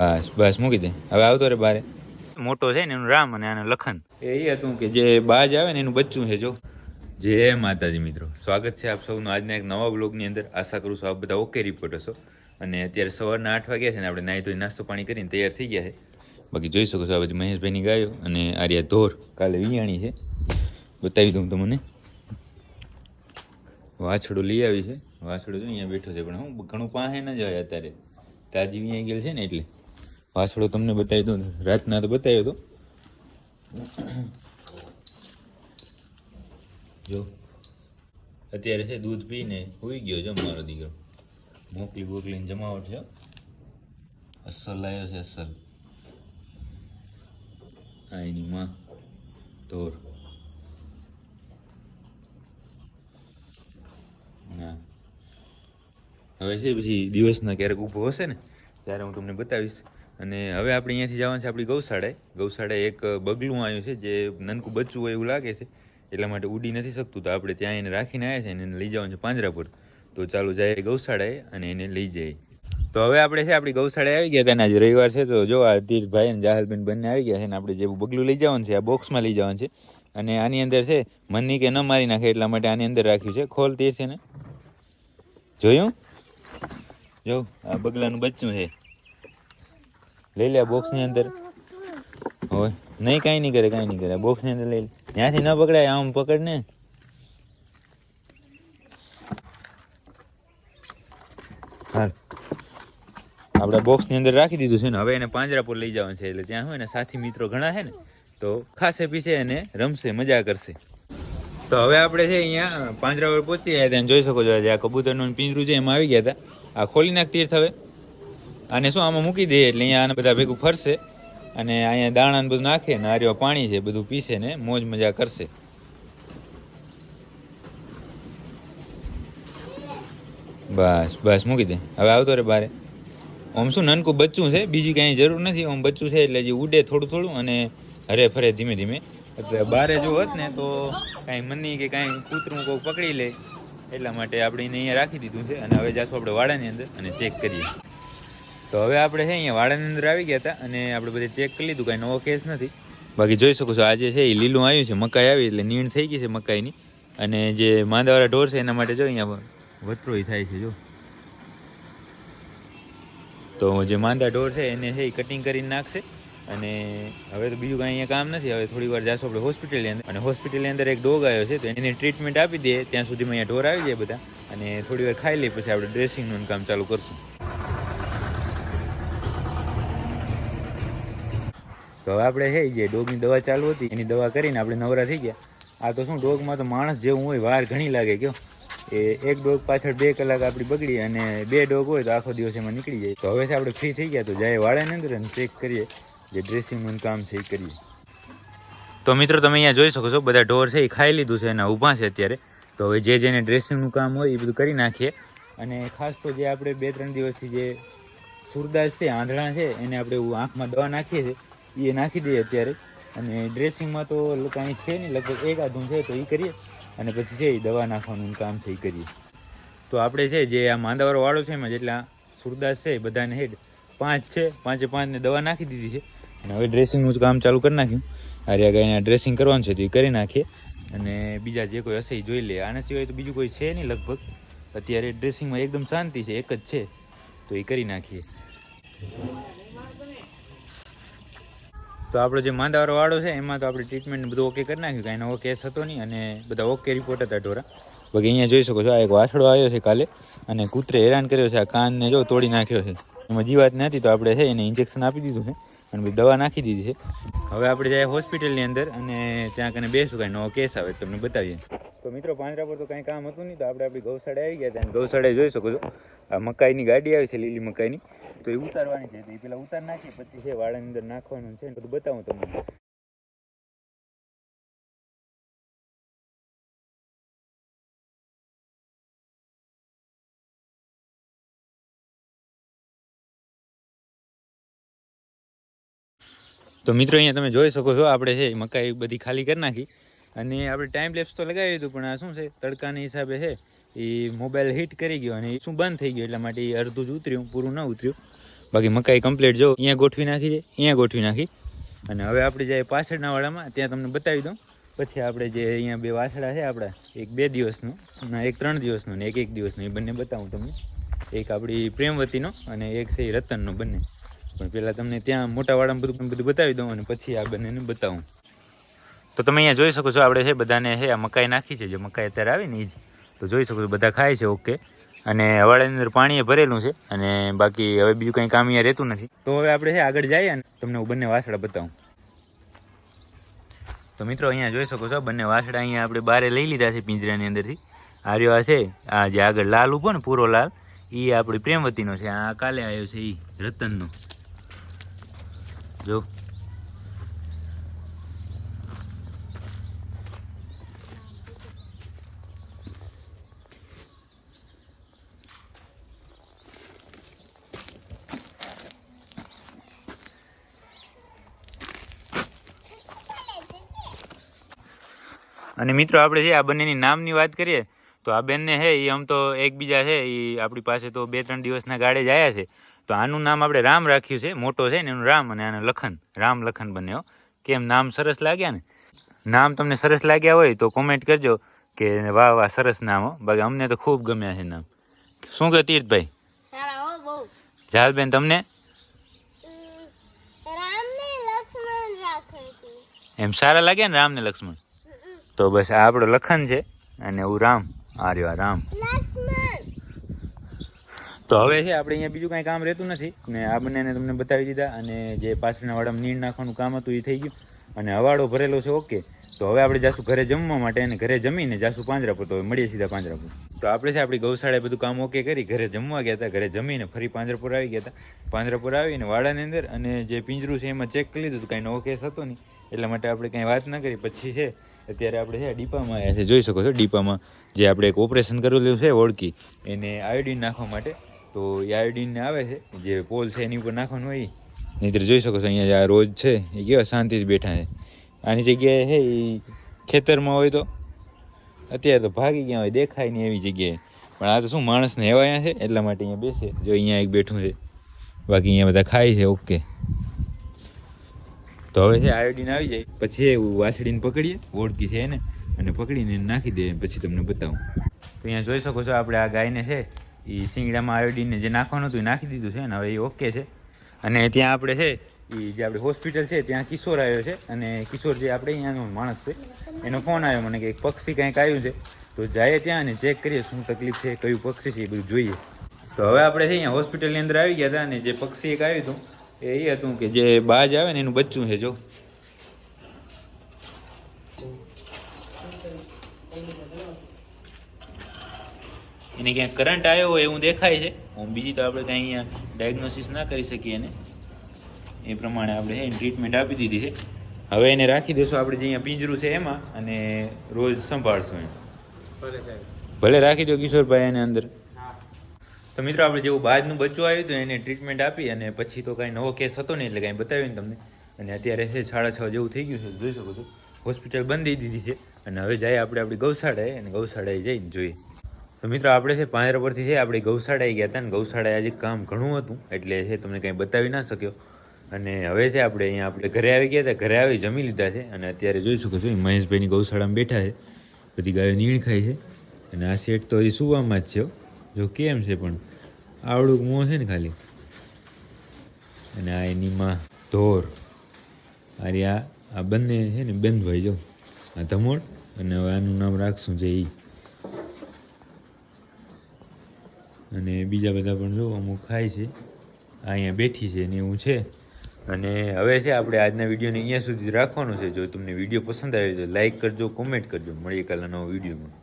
બસ બસ મૂકી દે. હવે આવતો રે બારે. મોટો છે ને એનું રામ અને આને લખન. એ હતું કે જે બાજ આવે ને એનું બચ્ચું છે જો. જય માતાજી મિત્રો. સ્વાગત છે આપ સૌનું આજના એક નવા બ્લોગની અંદર. આશા કરું છું આપ બધા ઓકે રિપોર્ટ હશો. અને અત્યારે સવારના આઠ વાગ્યા છે ને આપણે નાહી ધોઈ નાસ્તો પાણી કરીને તૈયાર થઈ ગયા છે. બાકી જોઈ શકો છો આ બધી મહેશભાઈની ગાયો અને આર્યા ધોર કાલે વિયાણી છે. બતાવી દઉં તમને. વાછડું લઈ આવી છે. વાછડું જો અહીંયા બેઠો છે પણ હું ઘણું પાસે ન જાય અત્યારે. તાજી અહીંયા ગયેલ છે ને એટલે. વાછડો તમને બતાવી દઉં. રાતના તો બતાવ્યો તો જો. અત્યારે છે દૂધ પીને હોઈ ગયો જો મારો દીકરો. મોકલી બોકલીને જમાવટ છે. અસલ લાવ્યો છે અસલ. આ એની માં ધોર ના. હવે છે પછી દિવસના ક્યારેક ઊભો હશે ને, ત્યારે હું તમને બતાવીશ. અને હવે આપણે અહીંયાથી જવાનું છે આપણી ગૌશાળાએ ગૌશાળાએ એક બગલું આવ્યું છે જે નનકું બચ્ચું હોય એવું લાગે છે. એટલા માટે ઉડી નથી શકતું. તો આપણે ત્યાં એને રાખીને આવ્યા છે એને લઈ જવાનું છે પાંજરા પર તો ચાલો જાય ગૌશાળાએ અને એને લઈ જઈએ. તો હવે આપણે છે આપણી ગૌશાળાએ આવી ગયા તેના આજે રવિવાર છે તો જો આ તીરભાઈ અને જાહલબેન બંને આવી ગયા છે અને આપણે જે બગલું લઈ જવાનું છે, આ બોક્સમાં લઈ જવાનું છે. અને આની અંદર છે, મનની કે ન મારી નાખે એટલા માટે આની અંદર રાખ્યું છે. ખોલ તીર છે ને. જોયું? જો, આ બગલાનું બચ્ચું છે. લઈ લે બોક્સની અંદર. હોય નહીં, કાંઈ નહીં કરે, કાંઈ નહીં કરે. બોક્સની અંદર લઈ લે. ત્યાંથી ન પકડાય, આમ પકડ ને. આપણે બોક્સની અંદર રાખી દીધું છે ને, હવે એને પાંજરા પર લઈ જવાનું છે. એટલે ત્યાં હોય ને સાથી મિત્રો ઘણા છે ને, તો ખાસે પીસે એને રમશે, મજા કરશે. તો હવે આપણે છે અહીંયા પાંજરા પર પહોંચી ગયા. ત્યાં જોઈ શકો છો આ કબૂતરનું પિંજરું છે, એમાં આવી ગયા હતા. આ ખોલી નાખતી હવે. આને શું, આમાં મૂકી દઈએ એટલે અહીંયા આને બધા ભેગું ફરશે અને અહીંયા દાણા બધું નાખે ને આર્યો પાણી છે, બધું પીશે ને મોજ મજા કરશે. બસ બસ, મૂકી દે. હવે આવતો રે બારે. આમ શું, નનકું બચ્ચું છે? બીજી કાંઈ જરૂર નથી. આમ બચ્ચું છે એટલે જે ઉડે થોડું થોડું અને હરે ફરે ધીમે ધીમે. એટલે બારે જો હોત ને તો કાંઈ મની કે કાંઈ કૂતરું કોઈ પકડી લે. એટલા માટે આપણે એને અહીંયા રાખી દીધું છે અને હવે જાશું આપણે વાડાની અંદર અને ચેક કરીએ. તો હવે આપણે છે અહીંયા વાળાની અંદર આવી ગયા હતા અને આપણે બધે ચેક કરી લીધું, કાંઈ નવો કેસ નથી. બાકી જોઈ શકો છો આજે છે એ લીલું આવ્યું છે, મકાઈ આવી એટલે નીણ થઈ ગઈ છે મકાઈની. અને જે માંદાવાળા ઢોર છે એના માટે જો અહીંયા વટરોય થાય છે, જો. તો જે માંદા ઢોર છે એને છે એ કટિંગ કરીને નાખશે. અને હવે તો બીજું કાંઈ અહીંયા કામ નથી, હવે થોડી વાર જાશું આપણે હોસ્પિટલની અંદર. અને હોસ્પિટલની અંદર એક ડોગ આવ્યો છે, તો એની ટ્રીટમેન્ટ આપી દઈએ ત્યાં સુધીમાં અહીંયા ઢોર આવી જાય બધા. અને થોડી વાર ખાઈ લઈએ પછી આપણે ડ્રેસિંગનું કામ ચાલુ કરશું. હવે આપણે છે જે ડોગની દવા ચાલુ હતી, એની દવા કરીને આપણે નવરા થઈ ગયા. આ તો શું, ડોગમાં તો માણસ જેવું હોય, વાર ઘણી લાગે કયો. એ એક ડોગ પાછળ બે કલાક આપણી બગડી અને બે ડોગ હોય તો આખો દિવસ એમાં નીકળી જાય. તો હવે આપણે ફ્રી થઈ ગયા, તો જાય વાળાની અંદર અને ચેક કરીએ જે ડ્રેસિંગનું કામ છે એ કરીએ. તો મિત્રો, તમે અહીંયા જોઈ શકો છો, બધા ઢોર છે એ ખાઈ લીધું છે એના ઊભા છે અત્યારે. તો હવે જે જેને ડ્રેસિંગનું કામ હોય એ બધું કરી નાખીએ. અને ખાસ તો જે આપણે બે ત્રણ દિવસથી જે સુરદાસ છે, આંધળા છે, એને આપણે આંખમાં દવા નાખીએ છીએ. એ નાખી દઈએ અત્યારે. અને ડ્રેસિંગમાં તો કાંઈ છે નહીં, લગભગ એક આધું છે તો એ કરીએ. અને પછી છે એ દવા નાખવાનું કામ છે એ કરીએ. તો આપણે છે જે આ માંદાવાળો વાળો છે એમાં જેટલા સુરદાસ છે બધાને હેડ પાંચ છે, પાંચે પાંચને દવા નાખી દીધી છે. અને હવે ડ્રેસિંગનું જ કામ ચાલુ કરી નાખ્યું. આર્યા ગાયના ડ્રેસિંગ કરવાનું છે તો એ કરી નાખીએ. અને બીજા જે કોઈ હશે એ જોઈ લે. આના સિવાય તો બીજું કોઈ છે નહીં લગભગ. અત્યારે ડ્રેસિંગમાં એકદમ શાંતિ છે, એક જ છે. તો એ કરી નાખીએ. તો આપણો જે માંદાવાળો વાળો છે, એમાં તો આપણે ટ્રીટમેન્ટ બધું ઓકે કરી નાખ્યું. કાંઈ નવો કેસ હતો નહીં અને બધા ઓકે રિપોર્ટ હતા ઢોરા. બાકી અહીંયા જોઈ શકો છો, આ એક વાછડો આવ્યો છે કાલે અને કૂતરે હેરાન કર્યો છે. આ કાનને જો તોડી નાખ્યો છે. એમાં જીવાત નથી તો આપણે છે એને ઇન્જેક્શન આપી દીધું છે અને બધી દવા નાખી દીધી છે. હવે આપણે જાય હોસ્પિટલની અંદર અને ત્યાં કને બેસું, કાંઈ નવો કેસ આવે તમને બતાવીએ. તો મિત્રો, પાંજરા પર તો કાંઈ કામ હતું નહીં, તો આપણે આપણી ગૌશાળા આવી ગયા હતા અને જોઈ શકો છો, આ મકાઈની ગાડી આવી છે, લીલી મકાઈની. તો એ ઉતારવાની છે. તો એ પેલા ઉતાર નાખીએ પછી છે વાળાની અંદર નાખવાનું છે બધું બતાવું તમને. તો મિત્રો, અહીંયા તમે જોઈ શકો છો, આપણે છે મકાઈ બધી ખાલી કરી નાખી. અને આપણે ટાઈમ લેપ્સ તો લગાવી દીધું, પણ આ શું છે? તડકાના હિસાબે છે. એ મોબાઈલ હિટ કરી ગયો અને શું બંધ થઈ ગયો એટલા માટે એ અડધું જ ઉતર્યું, પૂરું ન ઉતર્યું. બાકી મકાઈ કમ્પ્લીટ જો, અહીંયા ગોઠવી નાખી છે, અહીંયા ગોઠવી નાખી. અને હવે આપણે જઈએ પાછળના વાડામાં ત્યાં તમને બતાવી દઉં. પછી આપણે જે અહીંયા બે વાસડા છે આપણા, એક બે દિવસનું, અને એક ત્રણ દિવસનું ને એક એક દિવસનું, એ બંને બતાવું તમને. એક આપણી પ્રેમવતીનો અને એક છે રતનનો બંને. પણ પહેલાં તમને ત્યાં મોટા વાળામાં બધું બધું બતાવી દઉં અને પછી આ બંનેને બતાવું. તો તમે અહીંયા જોઈ શકો છો, આપણે છે બધાને છે આ મકાઈ નાખી છે. જે મકાઈ અત્યારે આવી ને એ જ. તો જોઈ શકો છો, બધા ખાય છે, ઓકે. અને હવાડાની અંદર પાણીએ ભરેલું છે, અને બાકી હવે બીજું કંઈ કામ અહીંયા રહેતું નથી. તો હવે આપણે છે, આગળ જઈએ ને તમને હું બંને વાસડા બતાવું. તો મિત્રો, અહીંયા જોઈ શકો છો, બંને વાસડા અહીંયા આપણે બારે લઈ લીધા છે પિંજરાની અંદરથી. આ આ છે, આ જે આગળ લાલ ઊભો ને પૂરો લાલ એ આપણી પ્રેમવતીનો છે, આ કાલે આવ્યો છે એ રતનનો. જો. અને મિત્રો આપણે છે આ બંનેની નામની વાત કરીએ તો આ બેનને છે એ આમ તો એકબીજા છે એ આપણી પાસે તો બે ત્રણ દિવસના ગાડે જ આવ્યા છે. તો આનું નામ આપણે રામ રાખ્યું છે મોટો છે ને એનું રામ અને આને લખન રામ લખન બંને હો. કેમ નામ સરસ લાગ્યા ને? નામ તમને સરસ લાગ્યા હોય તો કોમેન્ટ કરજો કે વાહ વાહ સરસ નામ હો. બાકી અમને તો ખૂબ ગમ્યા છે નામ. શું કહે તીર્થભાઈ? જાલબેન તમને? એમ સારા લાગ્યા ને રામ ને લક્ષ્મણ? તો બસ આ આપણો લખન છે અને હું રામ આ રહ્યો રામ તો હવે છે આપણે અહીંયા બીજું કાંઈ કામ રહેતું નથી. ને આ બંનેને તમને બતાવી દીધા અને જે પાછળના વાડામાં નીણ નાખવાનું કામ હતું એ થઈ ગયું. અને હવાડો ભરેલો છે ઓકે. તો હવે આપણે જાશું ઘરે જમવા માટે અને ઘરે જમીને જાશું પાંજરાપુર. તો હવે મળીએ સીધા પાંજરાપુર. તો આપણે છે આપણી ગૌશાળાએ બધું કામ ઓકે કરી ઘરે જમવા ગયા હતા. ઘરે જમીને ફરી પાંજરાપુર આવી ગયા હતા. પાંજરાપુર આવીને વાડાની અંદર અને જે પિંજરું છે એમાં ચેક કરી લીધું કાંઈ નવો કેસ હતો નહીં. એટલા માટે આપણે કાંઈ વાત ના કરી. પછી છે અત્યારે આપણે છે, ડીપામાં આવ્યા છે. જોઈ શકો છો, ડીપામાં જે આપણે એક ઓપરેશન કરેલું છે ઓળખી એને આયોડિન નાખવા માટે. તો એ આયોડિનને આવે છે, જે પોલ છે એની ઉપર નાખવાનું હોય. નહીંતર જોઈ શકો છો, અહીંયા આ રોજ છે, એ કેવા શાંતિ જ બેઠા છે. આની જગ્યાએ છે એ ખેતરમાં હોય તો અત્યારે તો ભાગી ગયા હોય, દેખાય નહીં એવી જગ્યાએ. પણ આ તો શું, માણસને એવા અહીંયા છે, એટલા માટે અહીંયા બેસે. જો અહીંયા એક બેઠું છે, બાકી અહીંયા બધા ખાય છે, ઓકે. તો હવે છે આયોડિન આવી જાય. પછી એ વાસળીને પકડીએ, ઓળખી છે એને, અને પકડીને નાખી દે, પછી તમને બતાવું. તો અહીંયા જોઈ શકો છો, આપણે આ ગાયને છે, એ શિંગડામાં આયોડિનને જે નાખવાનું હતું એ નાખી દીધું છે, અને હવે એ ઓકે છે. અને ત્યાં આપણે છે, એ જે આપણે હોસ્પિટલ છે, ત્યાં કિશોર આવ્યો છે, અને કિશોર જે આપણે અહીંયાનો માણસ છે, એનો ફોન આવ્યો, મને કે પક્ષી કંઈક આવ્યું છે. તો જઈએ ત્યાં અને ચેક કરીએ શું તકલીફ છે, કયું પક્ષી છે, એ બધું જોઈએ. તો હવે આપણે છે, અહીંયા હોસ્પિટલની અંદર આવી ગયા હતા, અને જે પક્ષી એક આવ્યું હતું એ એ હતું કે જે બાજ આવે ને એનું બચ્ચું છે જો. એને ક્યાંક કરંટ આવ્યો હોય એવું દેખાય છે. હું બીજી તો આપણે કાંઈ અહીંયા ડાયગ્નોસિસ ના કરી શકીએ એને. એ પ્રમાણે આપણે એને ટ્રીટમેન્ટ આપી દીધી છે. હવે એને રાખી દેશું આપણે જે અહીંયા પિંજરું છે એમાં અને રોજ સંભાળશું એને. ભલે રાખી દો કિશોરભાઈ એને અંદર. તો મિત્રો, આપણે જેવું બહારનું બચ્ચું આવ્યું હતું, એને ટ્રીટમેન્ટ આપી અને પછી તો કાંઈ નવો કેસ હતો નહીં એટલે કાંઈ બતાવ્યું તમને. અને અત્યારે છે, સાડા છ જેવું થઈ ગયું છે, જોઈ શકો છો. હોસ્પિટલ બંધ દીધી છે. અને હવે જાય આપણે આપણી ગૌશાળાએ અને ગૌશાળાએ જઈને જોઈએ. તો મિત્રો, આપણે છે, પાંજરા પરથી છે, આપણે ગૌશાળાએ ગયા હતા ને ગૌશાળાએ આજે કામ ઘણું હતું, એટલે છે, તમને કંઈ બતાવી ના શક્યો. અને હવે છે, આપણે અહીંયા આપણે ઘરે આવી ગયા હતા, ઘરે આવી જમી લીધા છે. અને અત્યારે જોઈ શકો છો મહેશભાઈની ગૌશાળામાં બેઠા છે. બધી ગાયો નીણ ખાય છે. અને આ શેઠ તો હજી સુવામાં જ છે જો કેમ છે પણ. આવડું મોં છે ને ખાલી? અને આ એની માં ધોર. અરે આ આ બંને છે ને બેનભાઈ જો. આ ધમોડ અને હવે આનું નામ રાખશું જે ઈ. અને બીજા બધા પણ જો અમુક ખાય છે. આ અહીંયા બેઠી છે ને એવું છે. અને હવે છે આપણે આજના વિડીયોને અહીંયા સુધી રાખવાનું છે. જો તમને વીડિયો પસંદ આવ્યો તો લાઈક કરજો, કોમેન્ટ કરજો. મળીએ કાલના નવો વિડીયોમાં.